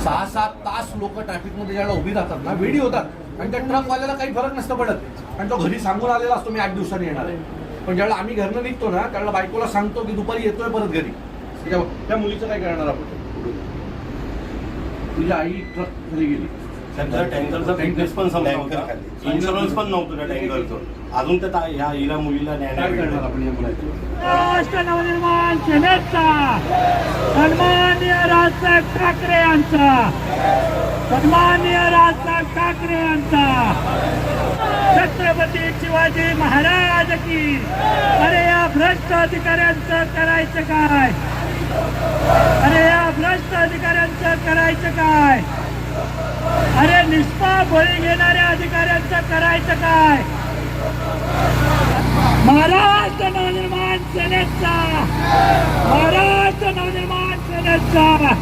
सहा सात तास लोक ट्रॅफिकमध्ये ज्याला उभी राहतात ना वेडी होतात. आणि त्या ट्रकवाल्याला काही फरक नसतं पडत. आणि तो घरी सांगून आलेला असतो मी आठ दिवसांनी येणार आहे. पण ज्यावेळेला आम्ही घरनं निघतो ना त्याला बायकोला सांगतो की दुपारी येतोय परत घरी. त्या- त्या मुलीचं काय करणार आपण? तुझी आई ट्रक खाली गेली. त्यांचा टँकरचा फिटनेस पण होता. खाली. इन्शुरन्स पण नव्हतं त्या टँकरचं अजून त्या ता- ह्या हिला मुलीला न्याय करणार. आपण या मुलाची? नवनिर्माण सेनेचा सन्माननीय राजसाहेब ठाकरे यांचा. सन्माननीय राजसाहेब ठाकरे यांचा. छत्रपती शिवाजी महाराज की. अरे या भ्रष्ट अधिकाऱ्यांचं करायचं काय? अरे या भ्रष्ट अधिकाऱ्यांचं करायचं काय? अरे निष्पा बळी घेणाऱ्या अधिकाऱ्यांचं करायचं काय? महाराष्ट्र नवनिर्माण सेनेचा! महाराष्ट्र नवनिर्माण सेनेचा!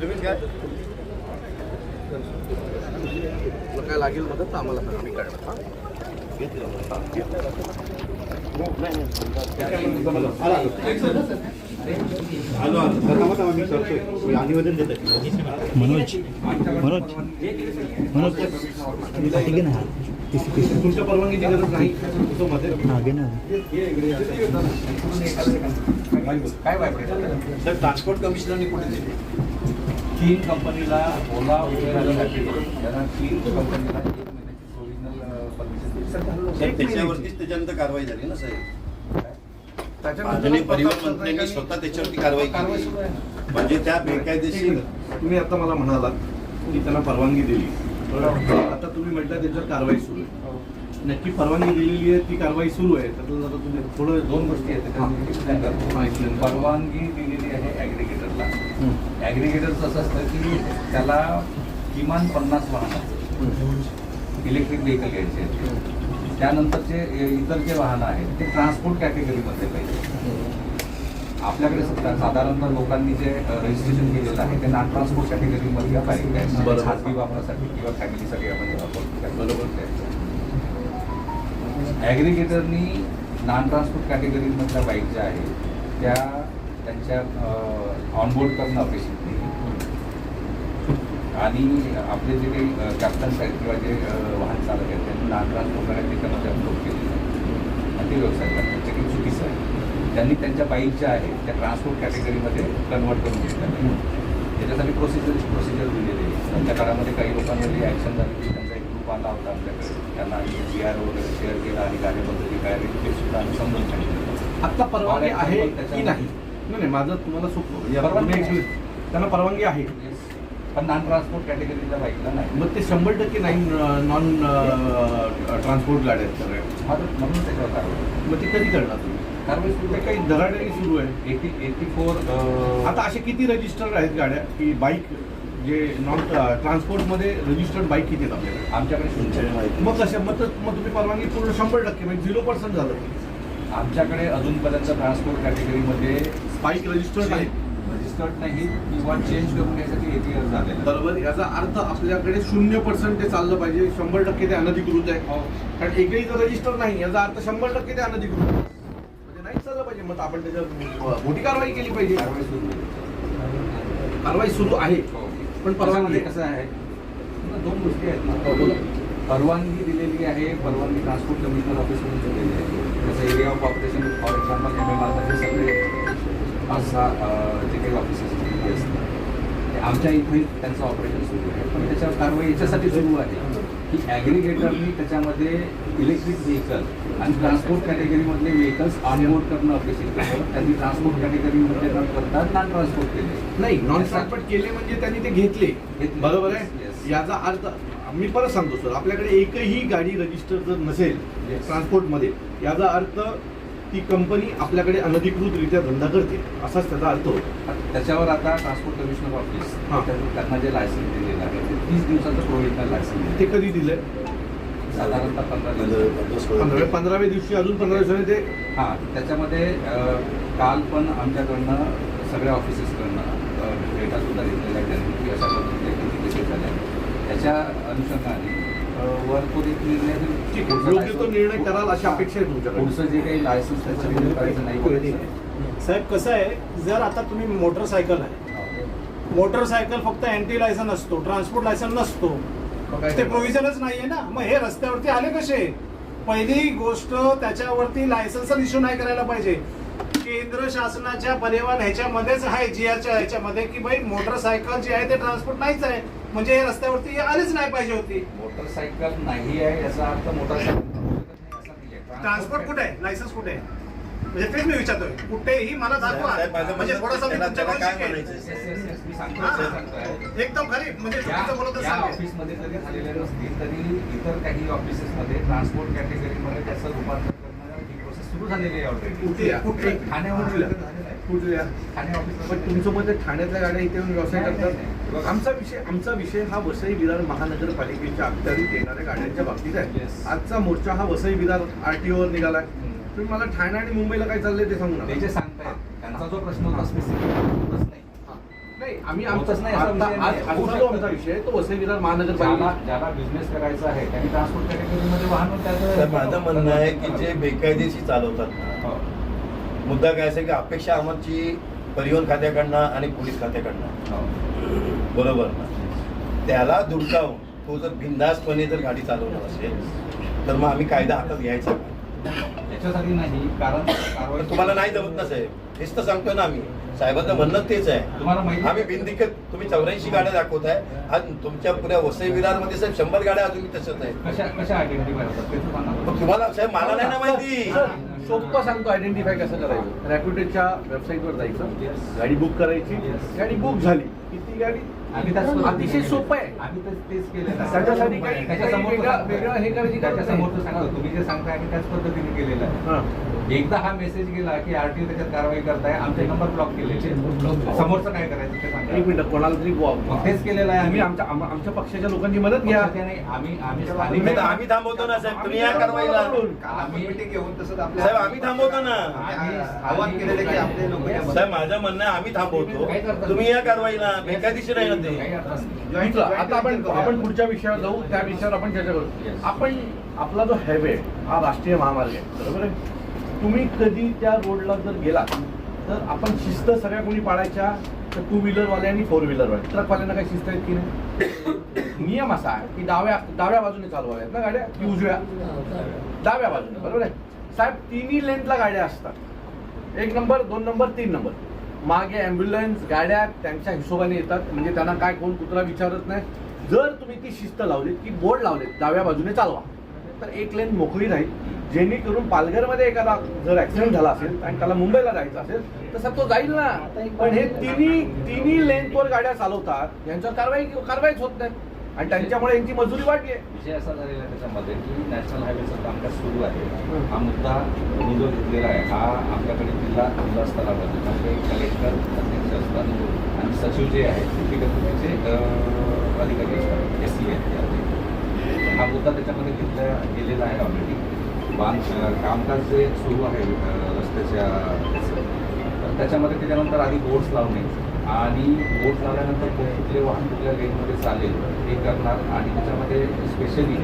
Let me get तुला काय लागेल मदत? आम्हाला सांग करणार. हा? मी करतोय आणि वजन देत मनोज मनोज मनोज घे ना. तुमच्या परवानगीची गरज नाही. तो मध्ये हा घे ना. काय सर ट्रान्सपोर्ट कमिशनरने कुठे दिली? तीन कंपनीला ओला उबेरसाठी त्यांना तीन कंपनीला एक महिन्याची ओरिजिनल परमिशन सर त्याच्यावरतीच त्याच्यानंतर कारवाई झाली ना साहेब? माननीय परिवहन मंत्र्यांनी स्वतः त्याच्यावरती कारवाई कारवाई केली सुरू आहे. म्हणजे त्या बेकायदेशीर तुम्ही आता मला म्हणालात की त्यांना परवानगी दिली. आता तुम्ही म्हटलं त्याच्यावर कारवाई सुरू आहे. नक्की परवानगी दिलेली आहे ती कारवाई सुरू आहे. तर आता तुम्ही थोडं दोन गोष्टी आहेत. परवानगी दिलेली आहे. ॲग्रिगेटरचं असं असतं की त्याला किमान पन्नास वाहनं इलेक्ट्रिक व्हेकल घ्यायचे आहेत. त्यानंतरचे इतर जे वाहनं आहेत ते ट्रान्सपोर्ट कॅटेगरीमध्ये पाहिजे. आपल्याकडे सध्या साधारणतः लोकांनी जे रजिस्ट्रेशन केलेलं आहे ते नॉन ट्रान्सपोर्ट कॅटेगरीमध्ये बाईक आहे बरोबर. खाजगी वापरासाठी किंवा फॅमिलीसाठी आपण जे वापरतो बरोबर. ॲग्रिगेटरनी नॉन ट्रान्सपोर्ट कॅटेगरीमधल्या बाईक ज्या आहेत त्या त्यांच्या ऑनबोर्ड करणं अपेक्षित नाही. आणि आपले जे काही कॅप्टन्स आहेत किंवा जे वाहन चालक आहेत त्यांनी नॉन ट्रान्सपोर्ट करायला त्याच्यामध्ये अपलोड केलेलं आहे आणि ते व्यवसाय करतात. ते काही चुकीचं आहे त्यांनी त्यांच्या बाईक ज्या आहेत त्या ट्रान्सपोर्ट कॅटेगरीमध्ये कन्वर्ट करून घेतल्या त्याच्यासाठी प्रोसिजर प्रोसिजर दिलेली आहे त्यांच्या काळामध्ये काही लोकांमध्ये ॲक्शन झाली त्यांचा एक ग्रुप आला होता आमच्याकडे. त्यांना आम्ही जी आर वगैरे शेअर केला आणि कार्यपद्धती काय ते सुद्धा आम्ही समजून सांगितलं. आता परवानगी आहे की नाही? नाही नाही, माझं तुम्हाला सोपं आहे. त्यांना परवानगी आहे. पण नॉन ट्रान्सपोर्ट कॅटेगरीच्या बाईकला नाही. मग ते शंभर टक्के नाही नॉन ट्रान्सपोर्ट गाड्या आहेत सगळ्या. म्हणून त्याच्यावर कारवाई. मग ते कधी करणार तुम्ही? कारवाई सुरू ते काही धराड्याने सुरू आहे. एटी एटी फोर आता असे किती रजिस्टर्ड आहेत गाड्या की बाईक जे नॉन ट्रान्सपोर्टमध्ये रजिस्टर्ड बाईक किती आहेत आपल्याकडे? आमच्याकडे मग कशा मग तुम्ही परवानगी पूर्ण शंभर टक्के म्हणजे झिरो पर्सेंट झालं. आमच्याकडे अजूनपर्यंत ट्रान्सपोर्ट कॅटेगरीमध्ये बाईक रजिस्टर्ड आहे रजिस्टर्ड नाही किंवा चेंज करून घ्यायसाठी एटी इयर्स झालेलं बरोबर याचा अर्थ आपल्याकडे शून्य पर्सेंट ते चाललं पाहिजे शंभर टक्के ते अनधिकृत आहे हो. कारण एकही जर रजिस्टर नाही याचा अर्थ शंभर टक्के ते अनधिकृत आहे. म्हणजे नाही चाललं पाहिजे मग आपण त्याच्यावर मोठी कारवाई केली पाहिजे कारवाई सुरू आहे. कारवाई सुरू आहे हो. पण परवानगी कसं आहे दोन गोष्टी आहेत हो. परवानगी दिलेली आहे. परवानगी ट्रान्सपोर्ट कमिशनर ऑफिसमधून दिलेली आहे. जसं area of operation for example M M आरमध्ये सगळे पाच सहा जे काही ऑफिसेस असतात. आमच्या इथे त्यांचं ऑपरेशन सुरू आहे. पण त्याच्यावर कारवाई याच्यासाठी सुरू आहे. की ॲग्रिगेटरनी त्याच्यामध्ये इलेक्ट्रिक व्हेकल आणि ट्रान्सपोर्ट कॅटेगरीमधले व्हेकल्स ऑनबोर्ड करणं अपेक्षित होतं त्यांनी ट्रान्सपोर्ट कॅटेगरीमध्ये न करता नॉन ट्रान्सपोर्ट केले. नाही नॉन ट्रान्सपोर्ट केले म्हणजे त्यांनी ते घेतले. बरोबर आहे. याचा अर्थ मी परत सांगतो सर आपल्याकडे एकही गाडी रजिस्टर जर नसेल. ट्रान्सपोर्टमध्ये याचा अर्थ ती कंपनी आपल्याकडे अनधिकृतरित्या धंदा करते. असाच त्याचा अर्थ होतो. त्याच्यावर आता ट्रान्सपोर्ट कमिशनर ऑफिस हां. त्या- त्यांना जे लायसन्स दिलेलं आहे ते तीस दिवसाचं प्रोव्हिजनल लायसन्स ते कधी दिलंय? साधारणतः पंधरा दिवस. पंधराव्या पंधराव्या दिवशी अजून पंधरा दिवसाने ते? हां त्याच्यामध्ये अं, काल पण आमच्याकडनं सगळ्या ऑफिसेसकडनं डेटा सुद्धा घेतलेला आहे. त्यांनी त्याच्या अनुषंगाने अं, वर तो एक निर्णय योग्य तो निर्णय कराल अशी अपेक्षा आहे तुमच्याकडे. पुढचं जे काही लायसन्स करायचं नाही करायचं. साहेब कसं आहे जर आता तुम्ही मोटरसायकल आहे मोटरसायकल फक्त अँटी लायसन असतो ट्रान्सपोर्ट लायसन नसतो ते प्रोव्हिजनच नाहीये ना. मग हे रस्त्यावरती आले कसे? पहिली गोष्ट त्याच्यावरती लायसन्स इश्यू नाही करायला पाहिजे. केंद्र शासनाच्या परिवहन ह्याच्यामध्येच आहे जीआरच्या ह्याच्यामध्ये की भाई मोटरसायकल जी आहे ते ट्रान्सपोर्ट नाहीच आहे. म्हणजे हे रस्त्यावरती आलीच नाही पाहिजे होती मोटरसायकल नाही आहे याचा अर्थ मोटरसायकल. ट्रान्सपोर्ट कुठे आहे लायसन्स कुठे आहे म्हणजे तेच मी विचारतोय कुठेही मला दाखवा म्हणजे थोडासा मी त्याला- त्याला तुमच्याकडून काय शिकेन. म्हणायचं Yes, yes, yes. मी सांगतो, हा. ते सांगतोय. एकदम खरी म्हणजे चुकीचं बोलत ऑफिसमध्ये जरी झालेले नसतील तरी इतर काही ऑफिसेसमध्ये ट्रान्सपोर्ट कॅटेगरीमध्ये त्याचं रूपांतर ही सुरू झालेली आहे ऑलरेडी कुठल्या? कुठल्या ठाणे पण ऑफिस तुमचं मत आहे ठाण्यातल्या गाड्या इथे येऊन व्यवसाय करतात नाही. आमचा विषय आमचा विषय हा वसई विरार महानगरपालिकेच्या अखत्यारीत येणाऱ्या गाड्यांच्या बाबतीत आहे. आजचा मोर्चा हा वसई विरार आरटीओवर निघालाय. तुम्ही मला ठाणे आणि मुंबईला काय चाललंय ते सांगू नका. सांगतायत त्यांचा जो प्रश्न होता स्पेसिफिक नाही. नाही आम्ही होतच नाही, विषय आमचा तो वसई विरार ज्याला महानगरपालिका ज्याला बिझनेस करायचा आहे त्यांनी ट्रान्सपोर्ट कॅटेगरीमध्ये वाहन साहेब, माझं म्हणणं आहे की जे बेकायदेशीर चालवतात ना हो. मुद्दा काय असेल की अपेक्षा आमची परिवहन खात्याकडनं आणि पोलीस खात्याकडनं. हो. बरोबर ना. त्याला धुडकावून तो जर बिंदासपणे जर गाडी चालवणार असेल तर मग आम्ही कायदा हातात घ्यायचा का? याच्यासाठी नाही कारण तुम्हाला नाही जमत ना साहेब. हेच तर सांगतो ना आम्ही. साहेबांचं म्हणणं तेच आहे. तुम्हाला माहिती आम्ही बिनदिक्कत तुम्ही चौऱ्याऐंशी गाड्या दाखवताय आज तुमच्या पुऱ्या वसई विरारमध्ये साहेब शंभर गाड्या अजून तसंच आहे. तुम्हाला साहेब मला नाही ना माहिती. सोप्पं सांगतो आयडेंटिफाय कसं करायचं? रॅप्युटेडच्या वेबसाईटवर जायचं. गाडी बुक करायची. गाडी बुक झाली. किती गाडी? आम्ही त्याच अतिशय सोपं आहे. आम्ही तर तेच केलं. त्याच्यासाठी काही- वेगळं- हे करायची त्याच्यासमोर सांगा तुम्ही जे सांगताय आम्ही त्याच पद्धतीने केलेलं आहे. एकदा हा मेसेज गेला की आरटीओ त्याच्यात कारवाई करताय आमचे नंबर ब्लॉक केले. समोरचं काय करायचं ते एक मिनिट कोणाला तरी मग तेच केलेलं आहे आम्ही आम्ही. आमच्या आम- आमच्या पक्षाच्या लोकांची मदत घ्या. नाही, आम्ही आम्ही स्थानिक थांबवतो ना साहेब. तुम्ही या कारवाईला. आम्ही घेऊन तसं साहेब आम्ही थांबवतो ना. आम्ही आवाहन केलेलं की आपले लोकं या- साहेब माझं म्हणणं आहे, आम्ही थांबवतो? तुम्ही या कारवाईला. बेकायदेशीर आहे ना ते. काही अडचण नाही. आता आपण आपण पुढच्या विषयावर जाऊ त्या विषयावर आपण चर्चा करू. Yes. आपण आपला जो हायवे हा राष्ट्रीय महामार्ग आहे. बरोबर आहे? तुम्ही कधी त्या रोडला जर गेला तर आपण शिस्त सगळ्या कोणी पाळायच्या तर टू व्हीलरवाले आणि फोर व्हीलरवाले ट्रकवाल्यांना काही शिस्त आहेत की नाही? नियम असा आहे की डाव्या डाव्या बाजूने चालवाव्यात ना गाड्या? की उजव्या? डाव्या बाजूने बरोबर आहे? साहेब तिन्ही लेनला गाड्या असतात. एक नंबर दोन नंबर तीन नंबर मागे ॲम्ब्युलन्स गाड्या त्यांच्या हिशोबाने येतात. म्हणजे त्यांना काय कोण कुत्रा विचारत नाही. जर तुम्ही ती शिस्त लावलीत की बोर्ड लावलेत डाव्या बाजूने चालवा. तर एक लेन मोकळी राहील. जेणेकरून पालघरमध्ये एखादा जर ऍक्सिडेंट झाला असेल आणि त्याला मुंबईला जायचं असेल तसा तो जाईल ना. पण हे तिन्ही तिन्ही लेनवर गाड्या चालवतात. यांच्यावर कारवाई कारवाईच होत नाही. आणि त्यांच्यामुळे यांची मजुरी वाढली आहे. विषय असा झालेला आहे त्याच्यामध्ये की नॅशनल हायवेचं कामकाज सुरू आहे. हा. मुद्दा मी जो घेतलेला आहे. हा आपल्याकडे जिल्हा जिल्हा स्तरावर म्हणजे कलेक्टर अध्यक्ष असतात आणि सचिव जे आहेत ते अधिकारी असतात. एस सी आहेत हा मुद्दा त्याच्यामध्ये घेतला गेलेला आहे ऑलरेडी बांध कामकाज जे सुरू आहे रस्त्याच्या तर त्याच्यामध्ये त्याच्यानंतर आधी बोर्ड्स लावणे आणि बोर्ड लावल्यानंतर कुठले वाहन कुठल्या लेनमध्ये चालेल हे करणार आणि त्याच्यामध्ये स्पेशली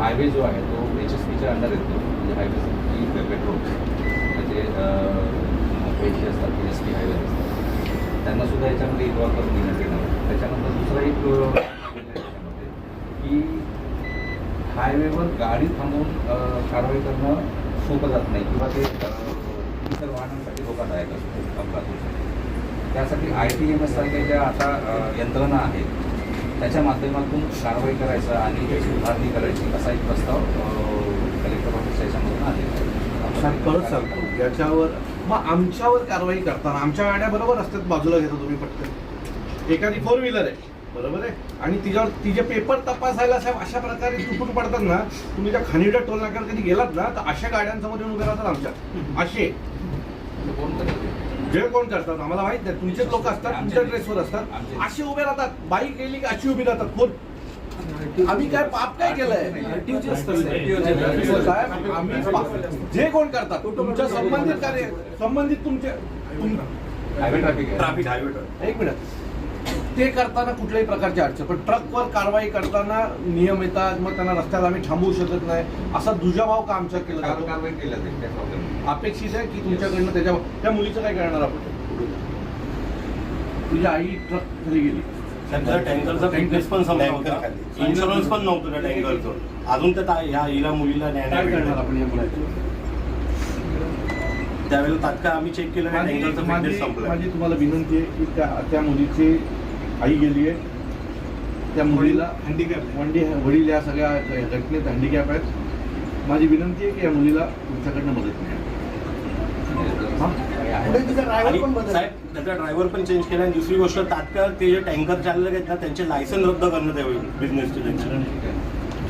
हायवे जो आहे तो एच एस पीच्या अंडर येतो म्हणजे हायवे पेट्रोल म्हणजे पैसे असतात एस पी हायवे असतात. त्यांनासुद्धा याच्यामध्ये इन्व्हॉल्व करून घेण्यात येणार. त्याच्यानंतर दुसरा एक अं, आहे त्याच्यामध्ये की हायवेवर गाडी थांबवून कारवाई करणं सोपं जात नाही किंवा ते इतर वाहनांसाठी धोकादायक असतो अपघात त्यासाठी आय टी एम एस सारख्या ज्या आता यंत्रणा आहेत त्याच्या माध्यमातून कारवाई करायचं आणि त्याची उभारणी करायची असा एक प्रस्ताव कलेक्टर ऑफिस याच्यामधून आलेला आहे. साहेब सांगतो याच्यावर मग आमच्यावर कारवाई करताना आमच्या गाड्या बरोबर असतात बाजूला घेता तुम्ही पटकन. एखादी फोर व्हीलर आहे. बरोबर आहे? आणि तिच्यावर तिचे पेपर तपासायला साहेब अशा प्रकारे तुटून पडतात ना तुम्ही त्या खानिडा टोल नाक्यावर कधी गेलात ना तर अशा गाड्यांसमोर येऊन उभे राहतात आमच्या. असे? जे कोण करतात? आम्हाला माहीत नाही. तुमचेच लोक असतात तुमच्या ड्रेसवर असतात. असे उभे राहतात. बाईक गेली की अशी उभी राहतात. कोण? आम्ही काय पाप काय केलंय? साहेब आम्ही पाप- जे कोण करतात तुमच्या संबंधित कार्य संबंधित तुमचे ट्रॅफिक हायवे एक मिनिट. ते करताना कुठल्याही प्रकारची अडचण. पण ट्रकवर कारवाई करताना नियम येतात मग त्यांना रस्त्यात आम्ही थांबवू शकत नाही. असा दुजाभाव का आमच्या केला काल जातो? कारवाई जाईल नाही. अपेक्षित आहे की तुमच्याकडनं त्याच्या त्या मुलीचं काय करणार आपण? तुझी आई ट्रक खाली गेली. त्यांचा टँकरचा फिटनेस पण संपला टँकर होता. खाली. इन्शुरन्स पण नव्हतं त्या टँकरचं अजून त्या ता- ह्या हिला मुलीला न्याय करणार भेटला. आपण या मुलाचं? त्यावेळेला तात्काळ आम्ही चेक केलं माझी टँकरचं माझी फिटनेस संपलं. माझी तुम्हाला विनंती आहे की त्या त्या मुलीची आई गेली आहे त्या मुलीला हँडिकॅप वंडी वडील या सगळ्या घटनेत हँडिकॅप आहेत. माझी विनंती आहे की या मुलीला तुमच्याकडनं मदत हां? त्याचा ड्रायव्हर पण चेंज केला आणि दुसरी गोष्ट तात्काळ ते जे टँकर चालक आहेत ना त्यांचे लायसन रद्द करण्यात यावे बिझनेसचे त्यांचे.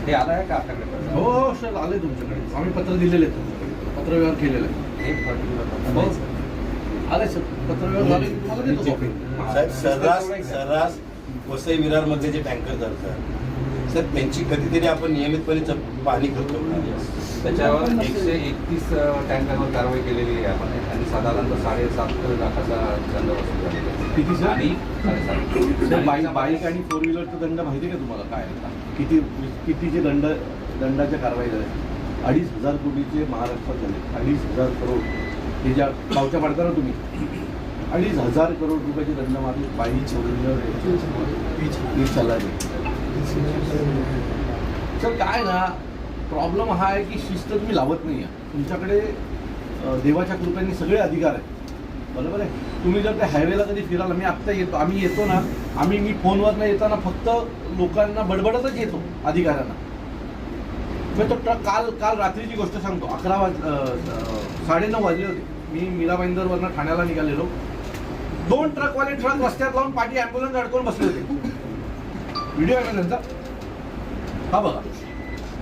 ते आलं आहे का आपल्याकडे हो हो सर आले तुमच्याकडे. आम्ही पत्र दिलेले आहेत. तुमच्याकडे पत्रव्यवहार केलेला आहे. साहेब सर्रास सर्रास वसई विरारमध्ये जे टँकर चालतात सर त्यांची कधीतरी आपण नियमितपणे पाहणी करतो. त्याच्यावर एकशे एकतीस टँकरवर कारवाई केलेली आहे आपण. आणि साधारणतः साडेसात लाखाचा दंड वसूल झालेला आहे. किती सर? आणि साडेसात. बाईक बाईक आणि फोर व्हीलरचा दंड माहिती का तुम्हाला? काय? किती कितीचे दंड दंडाच्या कारवाई झाल्या अडीच हजार कोटीचे महाराष्ट्रात झाले. अडीच हजार करोड. हे ज्या पावच्या पाडता ना तुम्ही. अडीच हजार करोड रुपयाचे दंड मारले वीज चालला सर काय ना प्रॉब्लेम हा आहे की शिस्त तुम्ही लावत नाही आहे तुमच्याकडे देवाच्या कृपेने सगळे अधिकार आहेत. बरोबर आहे? तुम्ही जर त्या हायवेला कधी फिरायला मी आत्ता येतो आम्ही येतो ना आम्ही मी फोनवर न येताना फक्त लोकांना बडबडतच येतो अधिकाऱ्यांना. मी तो ट्रक काल काल रात्रीची गोष्ट सांगतो. अकरा वाज साडे साडेनऊ वाजले होते. मी मीरा भाईंदरवरनं ठाण्याला निघालेलो. दोन ट्रकवाले ट्रक रस्त्यात लावून पाठी ॲम्ब्युलन्स अडकून बसले होते. व्हिडिओ आहे का त्यांचा? हा बघा.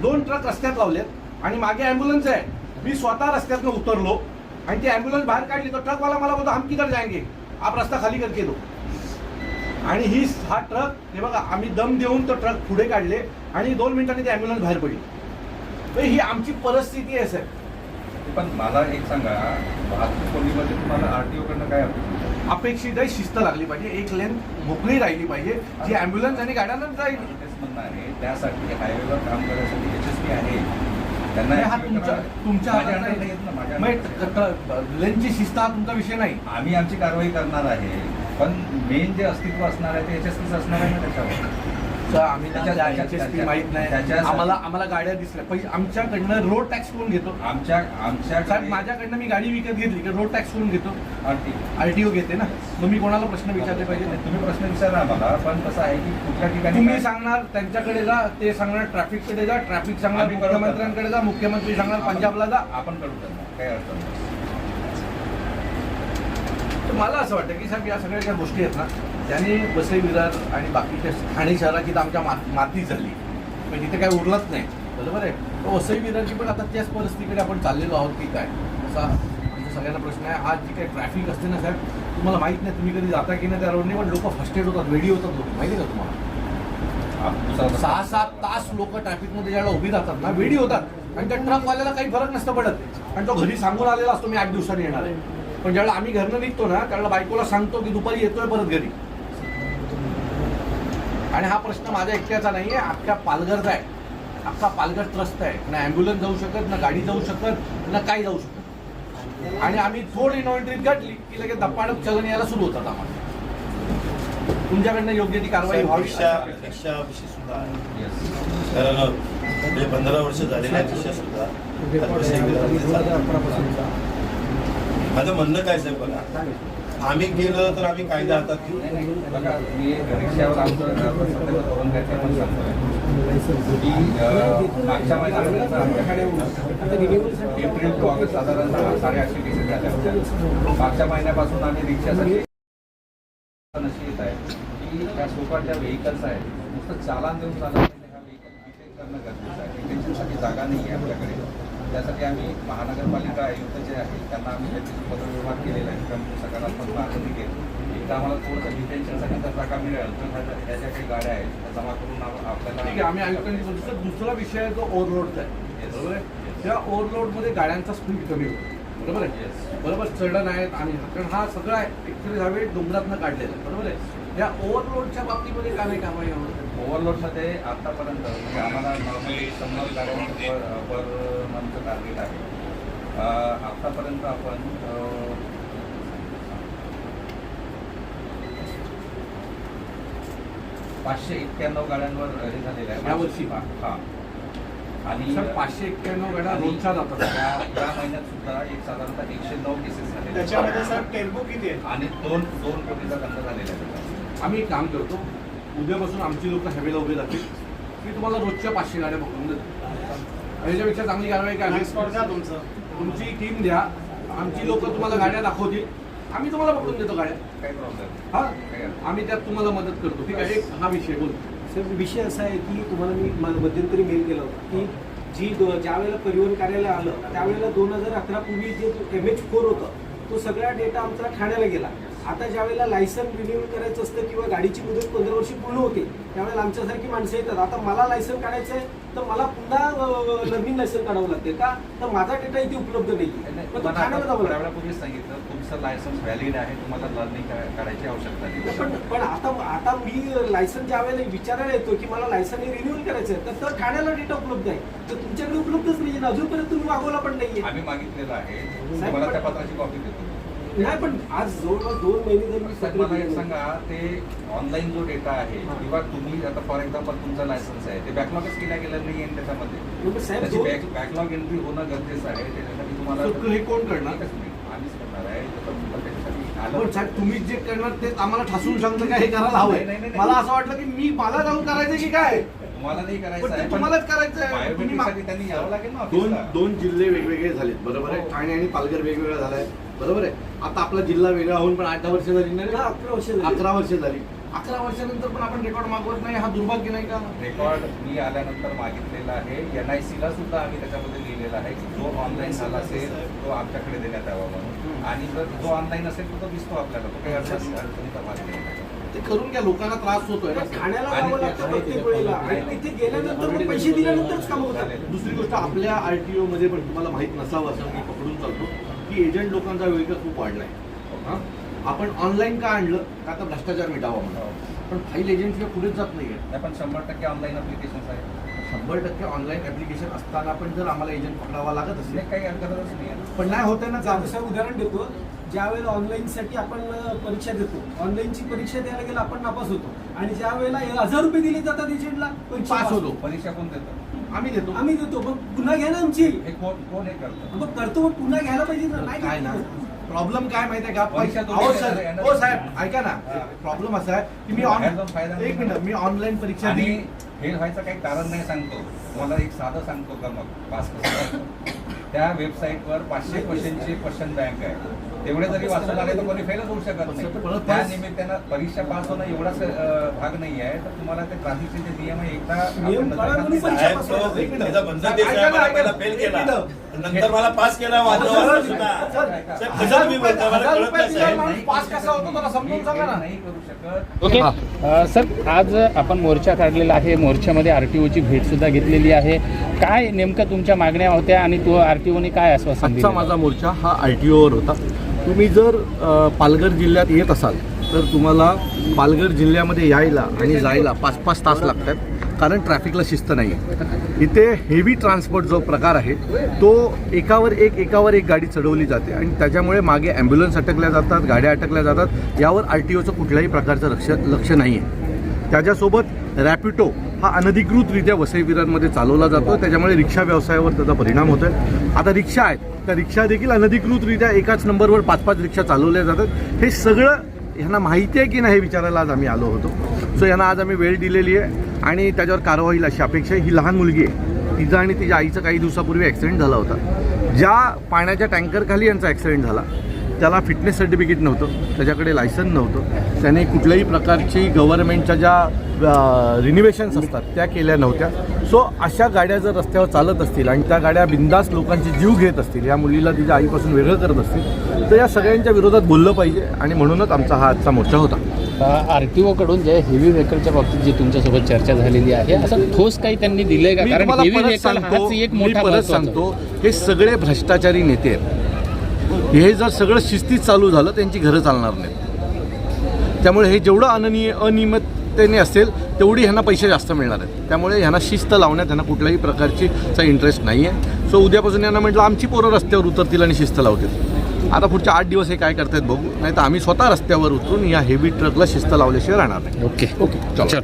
दोन ट्रक रस्त्यात लावलेत आणि मागे ॲम्ब्युलन्स आहे. मी स्वतः रस्त्यातनं उतरलो आणि ती ॲम्ब्युलन्स बाहेर काढली. तर ट्रकवाला मला बोलतो हम किधर जाएंगे आप रस्ता खाली करके दो. आणि ही हा ट्रक हे बघा आम्ही दम देऊन तो ट्रक पुढे काढले आणि दोन मिनिटांनी ती ॲम्ब्युलन्स बाहेर पडली. तर ही आमची परिस्थिती आहे सर. पण मला एक सांगा वाहतूक कोंडीमध्ये तुम्हाला आरटीओ कडनं काय अपेक्षित आहे? शिस्त लागली पाहिजे एक लेन मोकळी राहिली पाहिजे जी ॲम्ब्युलन्स आणि गाड्यांनाच जाईल तेच म्हणणं आहे त्यासाठी हायवेवर काम करण्यासाठी पी आहे. हा तुमच्या. तुमच्या लेनची शिस्त हा तुमचा विषय नाही. आम्ही आमची कारवाई करणार आहे पण मेन जे अस्तित्व असणार आहे ते पीच असणार आहे ना त्याच्यावर? सर आम्ही माहीत नाही. आम्हाला आम्हाला गाड्या दिसल्या. पैसे आमच्याकडनं रोड टॅक्स कोण घेतो. आमच्या आमच्या साहेब माझ्याकडनं मी गाडी विकत घेतली की रोड टॅक्स कोण घेतो. RTO. आरटीओ घेते ना. मग मी कोणाला प्रश्न विचारले पाहिजे. तुम्ही प्रश्न विचारा मला. पण कसं आहे की कुठल्या ठिकाणी तुम्ही सांगणार त्यांच्याकडे जा ते सांगणार ट्रॅफिककडे जा ट्रॅफिक सांगणार. मुख्यमंत्र्यांकडे जा मुख्यमंत्री सांगणार पंजाबला जा. आपण करू काही अडचण नाही. तर मला असं वाटतं की साहेब या सगळ्या ज्या गोष्टी आहेत ना त्याने वसई विरार आणि बाकीच्या ठाणे शहरात जिथं आमच्या मा माती झाली म्हणजे तिथे काही उरलंच नाही. बरोबर आहे? तर वसई विरारची पण आता त्याच परिस्थितीकडे आपण चाललेलो आहोत की काय? असा आमच्या सगळ्यांना प्रश्न आहे. आज जी काही ट्रॅफिक असते ना साहेब तुम्हाला माहीत नाही तुम्ही कधी जाता की नाही त्या रोडने पण लोक फस्टेड होतात वेडी होतात लोक. माहिती आहे का तुम्हाला? सहा सात तास लोक ट्रॅफिकमध्ये ज्यावेळेला उभी राहतात ना वेडी होतात. आणि त्या ट्रकवाल्याला काही फरक नसतं पडत. आणि तो घरी सांगून आलेला असतो मी आठ दिवसांनी येणार आहे. पण ज्यावेळेला आम्ही घरनं निघतो ना त्यावेळेला बायकोला सांगतो की दुपारी येतोय परत घरी. आणि हा प्रश्न माझ्या एकट्याचा नाही आहे अख्ख्या पालघरचा आहे. अख्खा पालघर त्रस्त आहे. ना ॲम्ब्युलन्स जाऊ शकत ना गाडी जाऊ शकत ना काही जाऊ शकत. आणि आम्ही थोडी इन्व्हेंटरीत गाठली की लगेच धप्पाडप चलन यायला सुरू होतात आम्हाला. तुमच्याकडनं योग्य ती कारवाई व्हावी सुद्धा. कारण म्हणजे पंधरा वर्ष झालेल्या सुद्धा. विरारमध्ये चालतात. माझं म्हणणं काय साहेब बघा. आम्ही गेलो तर आम्ही कायदा हातात घेऊ. नाही, बघा मी रिक्षावर आमचं पण सांगतोय. मागच्या महिन्यात आमच्याकडे एप्रिल टू ऑगस्ट साधारणतः साडेआठशे केसेस झाल्या होत्या मागच्या महिन्यापासून आम्ही रिक्षासाठी अशी येत आहे. की त्या सोबत ज्या व्हेकल्स आहेत. नुसतं चालान देऊन चालत नाही हा व्हेकल डिटेन करणं गरजेचं आहे. डिटेन्शनसाठी जागा नाही आहे आपल्याकडे. त्यासाठी आम्ही महानगरपालिका आयुक्त जे आहेत त्यांना आम्ही त्याची पत्रव्यवहार केलेला आहे. त्यामुळे सकारात्मक मार्ग निघेल एकदा आम्हाला थोडंसं डिटेन्शनसाठी जर जागा मिळेल तर ह्या ज्या काही गाड्या आहेत त्या जमा करून आपल्याला ठीक आहे आम्ही आयुक्तांनी बोलतो दुसरा विषय आहे तो ओव्हरलोडचा आहे. बरोबर आहे? त्या ओव्हरलोडमध्ये गाड्यांचा स्पीड कमी होतो. बरोबर आहे. बरोबर चढण आहेत आणि कारण हा सगळा ॲक्च्युली ह्यावेळी डोंगरातनं काढलेला आहे. बरोबर आहे? या ओव्हरलोडच्या बाबतीमध्ये काय नाही कारवाई होणार ओव्हरलोडमध्ये आतापर्यंत म्हणजे आम्हाला नॉर्मली शंभर गाड्यांचं पर मंथचं टार्गेट आहे. अं, आतापर्यंत आपण पाचशे एक्क्याण्णव गाड्यांवर हे झालेलं आहे. यावर्षी? हां आणि सर पाचशे एक्क्याण्णव गाड्या रोजच्या जातात. या या महिन्यात सुद्धा एक साधारणतः एकशे नऊ केसेस झालेले त्याच्यामध्ये. साहेब टेम्पो किती आहे आणि दोन दोन कोटीचा दंड झालेला आहे. आम्ही एक काम करतो. उद्यापासून आमची लोक हवेला उभे राहतील मी तुम्हाला रोजच्या पाचशे गाड्या पकडून देतो. याच्यापेक्षा चांगली कारवाई काय? तुमचं. तुमची टीम द्या. आमची लोक तुम्हाला गाड्या दाखवतील. आम्ही तुम्हाला पकडून देतो गाड्या. काही प्रॉब्लेम हा? आम्ही त्यात तुम्हाला मदत करतो. ठीक आहे? हा विषय बोल. सर विषय असा आहे की तुम्हाला मी मा- मध्यंतरी मेल केला होता की जी ज्या वेळेला परिवहन कार्यालय आलं त्यावेळेला दोन हजार अकरा पूर्वी जे एम एच फोर होतं तो सगळा डेटा आमचा ठाण्याला गेला. आता ज्या वेळेला लायसन रिन्यू करायचं असतं किंवा गाडीची मुदत पंधरा वर्षी पूर्ण होते त्यावेळेला आमच्यासारखी माणसं येतात. आता मला लायसन काढायचं आहे तर मला पुन्हा लर्निंग लायसन काढावं लागते का? तर माझा डेटा इथे उपलब्ध नाही सांगितलं तुमचं लायसन्स व्हॅलिड आहे तुम्हाला लर्निंग काढायची आवश्यकता नाही पण पण आता आता मी लायसन ज्या वेळेला विचारायला येतो की मला लायसन हे रिन्यूअल करायचं आहे तर ठाण्याला डेटा उपलब्ध आहे. तर तुमच्याकडे उपलब्धच नाही अजूनपर्यंत तुम्ही मागवला पण नाहीये. आम्ही मागितलेलं आहे. पण- त्या पत्राची कॉपी देतो. नाही पण आज जवळपास दोन महिने जर मी मला एक सांगा ते ऑनलाईन जो डेटा आहे हा. किंवा तुम्ही आता फॉर एक्झाम्पल तुमचं लायसन्स आहे ते बॅकलॉगच केल्या गेलं नाही आहे त्याच्यामध्ये बॅकलॉग एंट्री होणं गरजेचं आहे त्याच्यासाठी तुम्हाला हे कोण करणार? आम्हीच करणार आहे तुम्ही जे करणार ते आम्हाला ठासून सांगतं का हे करायला नाही. मला असं वाटलं की मी मला जाऊन करायचं की काय तुम्हाला नाही करायचं आहे पण तुम्हालाच करायचं आहे. त्यांनी यावं लागेल ना दोन. दोन जिल्हे वेगवेगळे झालेत बरोबर आहे हो. ठाणे आणि पालघर वेगवेगळा झालाय बरोबर आहे? आता आपला जिल्हा वेगळा होऊन पण आठ दहा वर्ष झाली नाही अकरा वर्ष झाली. अकरा वर्ष झाली. अकरा वर्षानंतर पण आपण रेकॉर्ड मागवत नाही. हा दुर्भाग्य नाही का? रेकॉर्ड मी आल्यानंतर मागितलेला आहे. एन आय सीला सुद्धा आम्ही त्याच्यामध्ये लिहिलेला आहे की जो ऑनलाईन झाला असेल तो आमच्याकडे देण्यात यावा म्हणून. आणि जर जो ऑनलाईन असेल तर तो दिसतो आपल्याला. तो काही अडचण अडचणीचा मार्ग नाही ते करून घ्या. लोकांना त्रास होतोय ना. ठाण्याला आणि जावं ते- लागतं प्रत्येक वेळेला. आणि तिथे गेल्यानंतर मग पैसे दिल्यानंतरच काम होतात. दुसरी गोष्ट आपल्या आरटीओ मध्ये पण तुम्हाला माहीत नसावं असं मी पकडून चालतो. की एजंट लोकांचा वेग खूप वाढलाय. हा? आपण ऑनलाईन का आणलं? का तर भ्रष्टाचार मिटावा म्हणून पण फाईल एजंटशिवाय पुढेच जात नाहीये. नाही पण शंभर टक्के ऑनलाईन अप्लिकेशन्स आहे शंभर टक्के ऑनलाईन ऍप्लिकेशन असताना पण जर आम्हाला एजंट पकडावा लागत असेल. काही गरजच नाही आहे. पण नाही होत ना जसं उदाहरण देतो ज्या वेळेला ऑनलाईन साठी आपण परीक्षा देतो ऑनलाईनची परीक्षा द्यायला गेला आपण नापास होतो. आणि ज्या वेळेला हजार रुपये दिले जातात एजंटला परीक्षा पास होतो. परीक्षा कोण देतं? आम्ही देतो. आम्ही देतो. पण पुन्हा घ्या ना आमची. हे कोण कोण हे करतं? मग करतो मग पुन्हा घ्यायला पाहिजे ना. नाही काय ना. प्रॉब्लेम काय माहितीये का? पैसे देणार सर हो साहेब हा. ऐका ना. हा. प्रॉब्लेम असा आहे की मी बाहेर जाऊन फायदा ऑन नाही. एक मिनिट मी ऑनलाईन परीक्षा दिली. फेल व्हायचं काही कारण नाही सांगतो. मला एक साधं सांगतो का मग? पास? त्या वेबसाईटवर पाचशे क्वेश्चनची क्वेश्चन बँक आहे. तेवढे जरी वाचून आले तर कोणी फेलच होऊ शकत नाही. त्या निमित्तानं परीक्षा पास होणं एवढाच भाग नाही आहे तर तुम्हाला ते ट्राफिकचे जे नियम आहे एकदा बंद. फेल केला. नंतर मला पास केला ओके. सर आज आपण मोर्चा काढलेला आहे. मोर्चामध्ये आर टी ओची भेट सुद्धा घेतलेली आहे. काय नेमकं तुमच्या मागण्या होत्या आणि तो आर टी ओने काय आश्वासन दिलं? माझा मोर्चा हा आर टी ओवर होता. तुम्ही जर पालघर जिल्ह्यात येत असाल तर तुम्हाला पालघर जिल्ह्यामध्ये यायला आणि जायला पाच पाच तास लागतात कारण ट्रॅफिकला शिस्त नाही आहे इथे हेवी ट्रान्सपोर्ट जो प्रकार आहे तो एकावर एक एकावर एक गाडी चढवली जाते आणि त्याच्यामुळे मागे ॲम्ब्युलन्स अटकल्या जातात गाड्या अटकल्या जातात. यावर आर टी ओचं कुठल्याही प्रकारचं लक्ष लक्ष नाही आहे त्याच्यासोबत रॅपिडो हा अनधिकृतरित्या वसईविरांमध्ये चालवला जातो. त्याच्यामुळे रिक्षा व्यवसायावर त्याचा परिणाम होतोय. आता रिक्षा आहेत. त्या रिक्षा देखील अनधिकृतरित्या एकाच नंबरवर पाच पाच रिक्षा चालवल्या जातात. हे सगळं ह्यांना माहिती आहे की नाही हे विचारायला आज आम्ही आलो होतो. सो यांना आज आम्ही वेळ दिलेली आहे आणि त्याच्यावर कारवाई होईल अशी अपेक्षा आहे. ही लहान मुलगी आहे. तिचा आणि तिच्या आईचं काही दिवसापूर्वी ॲक्सिडेंट झाला होता. ज्या पाण्याच्या टँकरखाली यांचा ॲक्सिडेंट झाला त्याला फिटनेस सर्टिफिकेट नव्हतं त्याच्याकडे लायसन नव्हतं. त्याने कुठल्याही प्रकारची गव्हर्नमेंटच्या ज्या रिनिवेशन्स असतात त्या केल्या नव्हत्या. सो अशा गाड्या जर रस्त्यावर चालत असतील आणि त्या गाड्या बिंदास लोकांची जीव घेत असतील या मुलीला तिच्या आईपासून वेगळं करत असतील तर या सगळ्यांच्या विरोधात बोललं पाहिजे आणि म्हणूनच आमचा हा आजचा मोर्चा होता. आर टी ओकडून जे हेवी व्हेकलच्या बाबतीत जी तुमच्यासोबत चर्चा झालेली आहे असं ठोस काही त्यांनी दिलंय का? कारण हेवी व्हेकल हाच एक मोठा परत. सांगतो हे सगळे भ्रष्टाचारी नेते आहेत. हे जर सगळं शिस्तीत चालू झालं त्यांची घरं चालणार नाहीत. त्यामुळे हे जेवढं अननिय अनियमिततेने असेल तेवढी ह्यांना पैसे जास्त मिळणार आहेत. त्यामुळे ह्यांना शिस्त लावण्यात ह्यांना कुठल्याही प्रकारची चा इंटरेस्ट नाही आहे सो उद्यापासून यांना म्हटलं आमची पोरं रस्त्यावर उतरतील आणि शिस्त लावतील. आता पुढच्या आठ दिवस हे काय करतायत बघू. नाही तर आम्ही स्वतः रस्त्यावर उतरून या हेवी ट्रकला शिस्त लावल्याशिवाय राहणार नाही. ओके ओके चल.